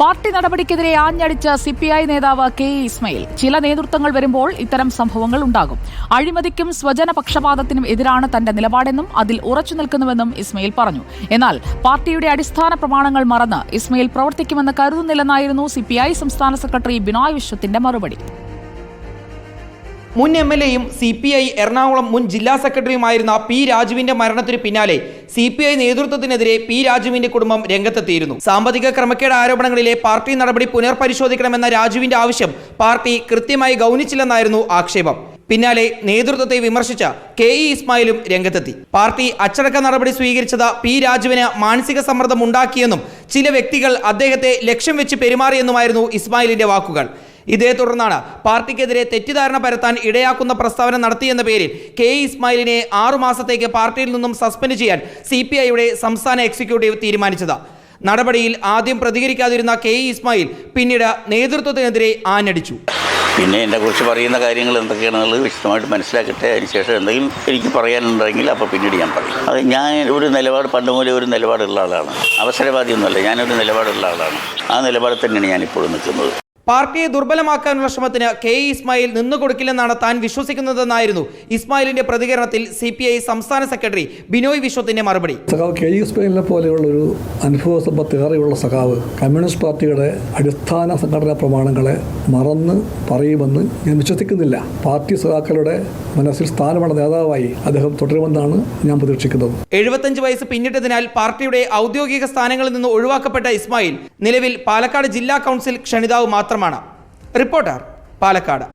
Party നടപടിക്കെതിരെ ആഞ്ഞടിച്ച C P I നേതാവ് കെ ഇസ്മയിൽ. ചില നേതൃത്വങ്ങൾ വരുമ്പോൾ ഇത്തരം സംഭവങ്ങൾ ഉണ്ടാകും. അഴിമതിക്കും സ്വജന പക്ഷപാതത്തിനും എതിരാണ് തന്റെ നിലപാടെന്നും അതിൽ ഉറച്ചു നിൽക്കുന്നുവെന്നും ഇസ്മയിൽ പറഞ്ഞു. എന്നാൽ പാർട്ടിയുടെ അടിസ്ഥാന പ്രമാണങ്ങൾ മറന്ന് ഇസ്മയിൽ പ്രവർത്തിക്കുമെന്ന് കരുതുന്നില്ലെന്നായിരുന്നു സി സംസ്ഥാന സെക്രട്ടറി ബിനോയ് വിശ്വത്തിന്റെ മറുപടി. മുൻ എം എൽ എയും സി പി ഐ എറണാകുളം മുൻ ജില്ലാ സെക്രട്ടറിയുമായിരുന്ന പി രാജുവിന്റെ മരണത്തിന് പിന്നാലെ സി പി ഐ നേതൃത്വത്തിനെതിരെ പി രാജുവിന്റെ കുടുംബം രംഗത്തെത്തിയിരുന്നു. സാമ്പത്തിക ക്രമക്കേട് ആരോപണങ്ങളിലെ പാർട്ടി നടപടി പുനർപരിശോധിക്കണമെന്ന രാജുവിന്റെ ആവശ്യം പാർട്ടി കൃത്യമായി ഗൗനിച്ചില്ലെന്നായിരുന്നു ആക്ഷേപം. പിന്നാലെ നേതൃത്വത്തെ വിമർശിച്ച കെ ഇ ഇസ്മായിലും രംഗത്തെത്തി. പാർട്ടി അച്ചടക്ക നടപടി സ്വീകരിച്ചത് പി രാജുവിന് മാനസിക സമ്മർദ്ദം ഉണ്ടാക്കിയെന്നും ചില വ്യക്തികൾ അദ്ദേഹത്തെ ലക്ഷ്യം വെച്ച് പെരുമാറിയെന്നുമായിരുന്നു ഇസ്മായിലിന്റെ വാക്കുകൾ. ഇതേ തുടർന്നാണ് പാർട്ടിക്കെതിരെ തെറ്റിദ്ധാരണ പരത്താൻ ഇടയാക്കുന്ന പ്രസ്താവന നടത്തിയെന്ന പേരിൽ കെ ഇസ്മായിലിനെ ആറുമാസത്തേക്ക് പാർട്ടിയിൽ നിന്നും സസ്പെൻഡ് ചെയ്യാൻ സി പി ഐയുടെ സംസ്ഥാന എക്സിക്യൂട്ടീവ് തീരുമാനിച്ചത്. നടപടിയിൽ ആദ്യം പ്രതികരിക്കാതിരുന്ന കെ ഇസ്മായിൽ പിന്നീട് നേതൃത്വത്തിനെതിരെ ആഞ്ഞടിച്ചു. പിന്നെ എന്നെ കുറിച്ച് പറയുന്ന കാര്യങ്ങൾ എന്തൊക്കെയാണെന്നുള്ളത് വിശദമായിട്ട് മനസ്സിലാക്കട്ടെ. അതിനുശേഷം എന്തെങ്കിലും എനിക്ക് പറയാനുണ്ടെങ്കിൽ അപ്പോൾ പിന്നീട് ഞാൻ പറയും. അത് ഞാൻ ഒരു നിലപാട് പണ്ട് മുതലേ ഒരു നിലപാടുള്ള ആളാണ്. അവസരവാദിയൊന്നുമല്ല ഞാനൊരു നിലപാടുള്ള ആളാണ്. ആ നിലപാടിൽ തന്നെയാണ് ഞാൻ ഇപ്പോഴും നിൽക്കുന്നത്. പാർട്ടിയെ ദുർബലമാക്കാനുള്ള ശ്രമത്തിന് കെ ഇ ഇസ്മായിൽ നിന്നുകൊടുക്കില്ലെന്നാണ് താൻ വിശ്വസിക്കുന്നതെന്നായിരുന്നു. ഇസ്മായിലിന്റെ പ്രതികരണത്തിൽ സി പി ഐ സംസ്ഥാന സെക്രട്ടറി ബിനോയ് വിശ്വത്തിന്റെ മറുപടി. സഖാവ് കെ ഇ ഇസ്മായിലിനെ പോലെയുള്ള ഒരു അനുഭവ സമ്പത്തേറെയുള്ള സഖാവ് കമ്മ്യൂണിസ്റ്റ് പാർട്ടിയുടെ അടിസ്ഥാന സംഘടനാ പ്രമാണങ്ങളെ മറന്ന് പറയുമെന്ന് ഞാൻ വിശ്വസിക്കുന്നില്ല. പാർട്ടി സഖാക്കളുടെ മനസ്സിൽ സ്ഥാനമുള്ള നേതാവായി അദ്ദേഹം തുടരുമെന്നാണ് ഞാൻ പ്രതീക്ഷിക്കുന്നത്. എഴുപത്തഞ്ച് വയസ്സ് പിന്നിട്ടതിനാൽ പാർട്ടിയുടെ ഔദ്യോഗിക സ്ഥാനങ്ങളിൽ നിന്ന് ഒഴിവാക്കപ്പെട്ട ഇസ്മായിൽ നിലവിൽ പാലക്കാട് ജില്ലാ കൗൺസിൽ ക്ഷണിതാവ് മാത്രമാണ്. റിപ്പോർട്ടർ പാലക്കാട്.